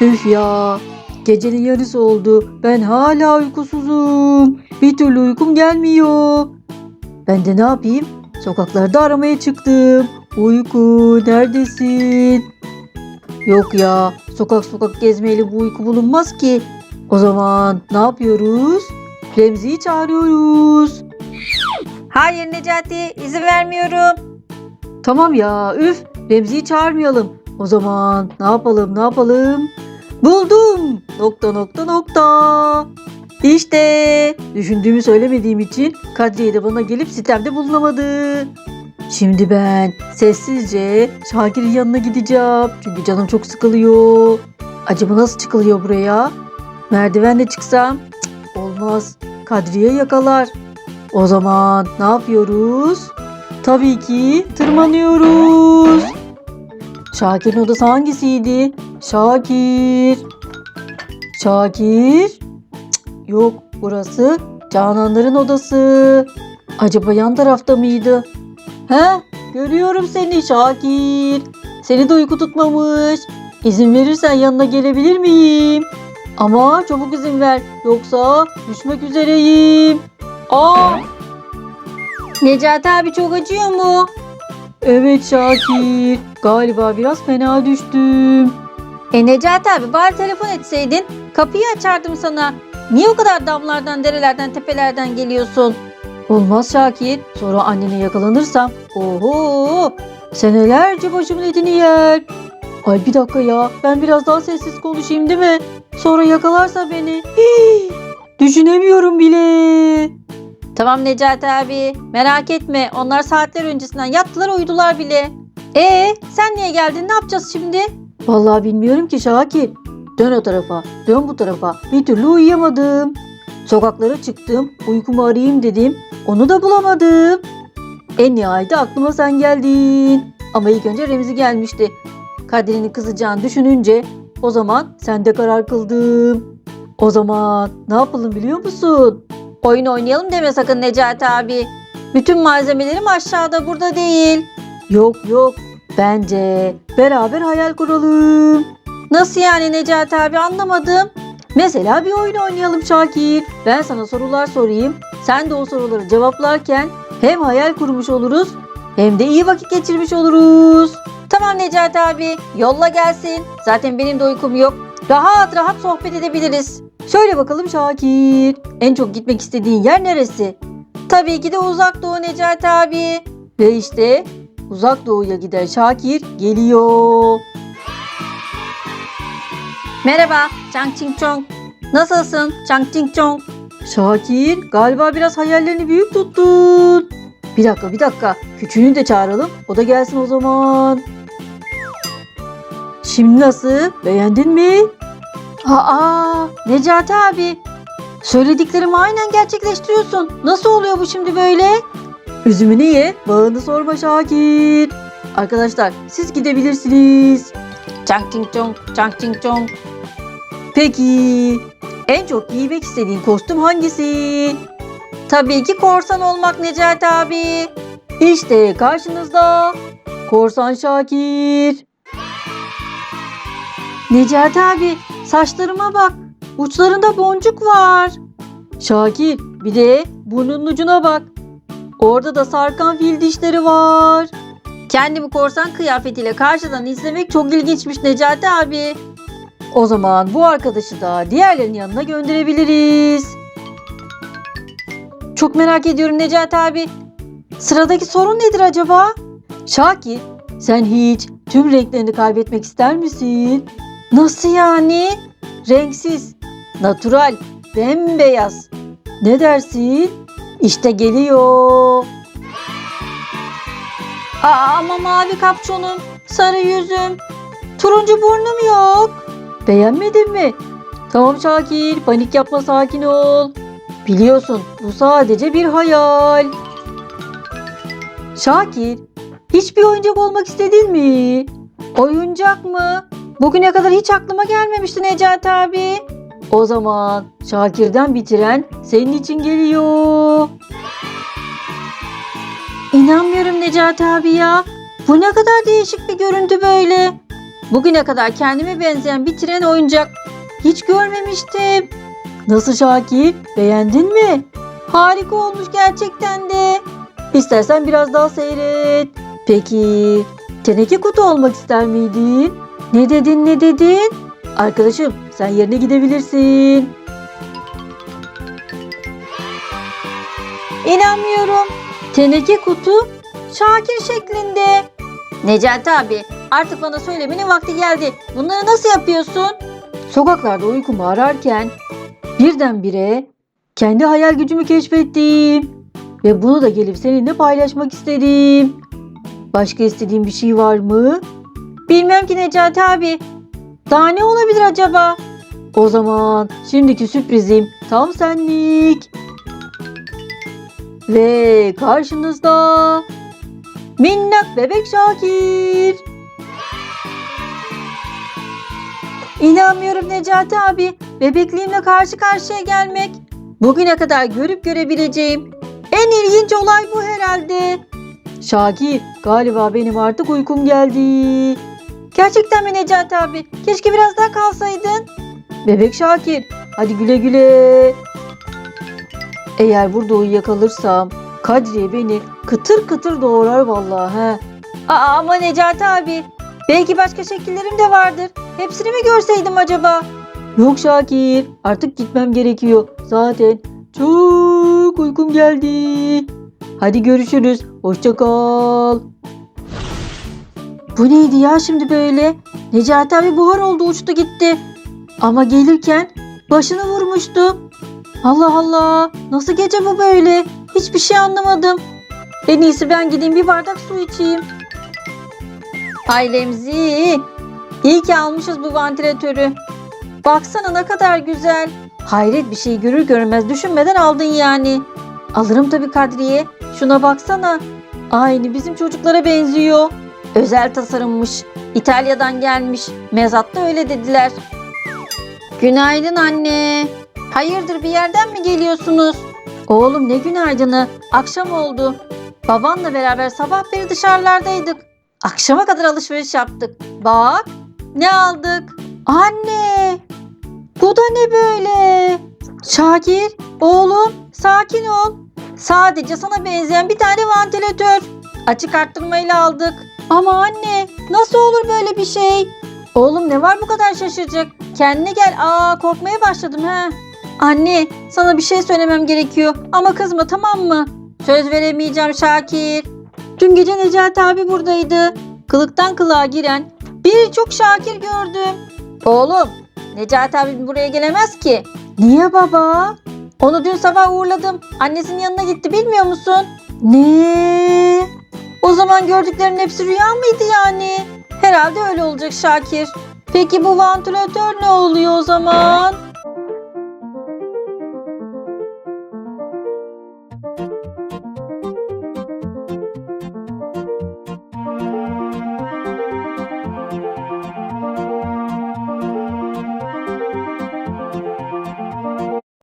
Üf ya. Gecenin yarısı oldu. Ben hala uykusuzum. Bir türlü uykum gelmiyor. Ben de ne yapayım? Sokaklarda aramaya çıktım. Uyku neredesin? Yok ya. Sokak sokak gezmeyle bu uyku bulunmaz ki. O zaman ne yapıyoruz? Remzi'yi çağırıyoruz. Hayır Necati izin vermiyorum. Tamam ya üf Remzi'yi çağırmayalım. O zaman ne yapalım ne yapalım? Buldum. Nokta nokta nokta. İşte düşündüğümü söylemediğim için Kadriye de bana gelip sitemde bulunamadı. Şimdi ben sessizce Şakir'in yanına gideceğim. Çünkü canım çok sıkılıyor. Acaba nasıl çıkılıyor buraya? Merdivenle çıksam? Cık, olmaz. Kadriye yakalar. O zaman ne yapıyoruz? Tabii ki tırmanıyoruz. Şakir'in odası hangisiydi? Şakir. Şakir. Cık, yok burası Cananların odası. Acaba yan tarafta mıydı? He? Görüyorum seni Şakir. Seni de uyku tutmamış. İzin verirsen yanına gelebilir miyim? Ama çabuk izin ver. Yoksa düşmek üzereyim. Aa, Necati abi çok acıyor mu? Evet Şakir. Galiba biraz fena düştüm. E Necati abi bari telefon etseydin. Kapıyı açardım sana. Niye o kadar damlardan, derelerden, tepelerden geliyorsun? Olmaz Şakir. Sonra annene yakalanırsam. Oho. Senelerce başımın etini yer. Ay bir dakika ya. Ben biraz daha sessiz konuşayım değil mi? Sonra yakalarsa beni. Hii, düşünemiyorum bile. Tamam Necati abi merak etme. Onlar saatler öncesinden yattılar uyudular bile. E sen niye geldin? Ne yapacağız şimdi? Vallahi bilmiyorum ki Şakir. Dön o tarafa, dön bu tarafa. Bir türlü uyuyamadım. Sokaklara çıktım, uykumu arayayım dedim. Onu da bulamadım. En nihayet aklıma sen geldin. Ama ilk önce Remzi gelmişti. Kadir'in kızacağını düşününce o zaman sende karar kıldım. O zaman ne yapalım biliyor musun? Oyun oynayalım deme sakın Necati abi. Bütün malzemelerim aşağıda burada değil. Yok yok. Bence beraber hayal kuralım. Nasıl yani Necati abi anlamadım. Mesela bir oyun oynayalım Şakir. Ben sana sorular sorayım. Sen de o soruları cevaplarken hem hayal kurmuş oluruz hem de iyi vakit geçirmiş oluruz. Tamam Necati abi yolla gelsin. Zaten benim de uykum yok. Rahat rahat sohbet edebiliriz. Söyle bakalım Şakir. En çok gitmek istediğin yer neresi? Tabii ki de uzak doğu Necati abi. Ve işte uzak doğuya giden Şakir geliyor. Merhaba Chang Ching Chong. Nasılsın Chang Ching Chong? Şakir galiba biraz hayallerini büyük tuttun. Bir dakika bir dakika. Küçüğünü de çağıralım. O da gelsin o zaman. Şimdi nasıl? Beğendin mi? Aa Necati abi. Söylediklerimi aynen gerçekleştiriyorsun. Nasıl oluyor bu şimdi böyle? Üzümünü ye, bağını sorma Şakir. Arkadaşlar siz gidebilirsiniz. Chang Ching Chong, Chang Ching Chong. Peki en çok giymek istediğin kostüm hangisi? Tabii ki korsan olmak Necati abi. İşte karşınızda Korsan Şakir. Necati abi saçlarıma bak. Uçlarında boncuk var. Şakir bir de burnunun ucuna bak. Orada da sarkan fil dişleri var. Kendimi korsan kıyafetiyle karşıdan izlemek çok ilginçmiş Necati abi. O zaman bu arkadaşı da diğerlerinin yanına gönderebiliriz. Çok merak ediyorum Necati abi. Sıradaki sorun nedir acaba? Şakir sen hiç tüm renklerini kaybetmek ister misin? Nasıl yani? Renksiz, natural, bembeyaz. Ne dersin? İşte geliyor. Aa, ama mavi kapşonum, sarı yüzüm, turuncu burnum yok. Beğenmedin mi? Tamam Şakir, panik yapma sakin ol. Biliyorsun bu sadece bir hayal. Şakir, hiçbir oyuncak olmak istedin mi? Oyuncak mı? Bugüne kadar hiç aklıma gelmemişti Necati abi. O zaman Şakir'den bitiren senin için geliyor. İnanmıyorum Necati abi ya. Bu ne kadar değişik bir görüntü böyle. Bugüne kadar kendime benzeyen bir tren oyuncak hiç görmemiştim. Nasıl Şakir? Beğendin mi? Harika olmuş gerçekten de. İstersen biraz daha seyret. Peki teneke kutu olmak ister miydin? Ne dedin ne dedin? Arkadaşım sen yerine gidebilirsin. İnanmıyorum. Teneke kutu Şakir şeklinde. Necati abi artık bana söylemenin vakti geldi. Bunları nasıl yapıyorsun? Sokaklarda uykumu ararken birdenbire kendi hayal gücümü keşfettim. Ve bunu da gelip seninle paylaşmak istedim. Başka istediğin bir şey var mı? Bilmem ki Necati abi. Daha ne olabilir acaba? O zaman şimdiki sürprizim tam senlik. Ve karşınızda minnak bebek Şakir. İnanmıyorum Necati abi. Bebekliğimle karşı karşıya gelmek. Bugüne kadar görüp görebileceğim en ilginç olay bu herhalde. Şakir galiba benim artık uykum geldi. Gerçekten mi Necati abi? Keşke biraz daha kalsaydın. Bebek Şakir hadi güle güle. Eğer burada uyuyakalırsam Kadriye beni kıtır kıtır doğrar vallahi he. Aa, ama Necati abi. Belki başka şekillerim de vardır. Hepsini mi görseydim acaba? Yok Şakir artık gitmem gerekiyor. Zaten çok uykum geldi. Hadi görüşürüz. Hoşça kal. Bu neydi ya şimdi böyle? Necati abi buhar oldu uçtu gitti. Ama gelirken başını vurmuştu. Allah Allah nasıl gece bu böyle? Hiçbir şey anlamadım. En iyisi ben gideyim bir bardak su içeyim. Ailemzi. İyi ki almışız bu vantilatörü. Baksana ne kadar güzel. Hayret bir şey görür görmez düşünmeden aldın yani. Alırım tabii Kadriye. Şuna baksana. Aynı bizim çocuklara benziyor. Özel tasarımmış. İtalya'dan gelmiş. Mezatta öyle dediler. Günaydın anne. Hayırdır bir yerden mi geliyorsunuz? Oğlum ne günaydını. Akşam oldu. Babanla beraber sabah beri dışarılardaydık. Akşama kadar alışveriş yaptık. Bak ne aldık? Anne bu da ne böyle? Şakir oğlum sakin ol. Sadece sana benzeyen bir tane vantilatör. Açık arttırmayla aldık. Ama anne nasıl olur böyle bir şey? Oğlum ne var bu kadar şaşıracak? Kendine gel. Aa korkmaya başladım ha. Anne sana bir şey söylemem gerekiyor ama kızma tamam mı? Söz veremeyeceğim Şakir. Dün gece Necati abi buradaydı. Kılıktan kılığa giren birçok Şakir gördüm. Oğlum Necati abi buraya gelemez ki. Niye baba? Onu dün sabah uğurladım. Annesinin yanına gitti bilmiyor musun? Ne? O zaman gördüklerin hepsi rüya mıydı yani? Herhalde öyle olacak Şakir. Peki bu vantilatör ne oluyor o zaman?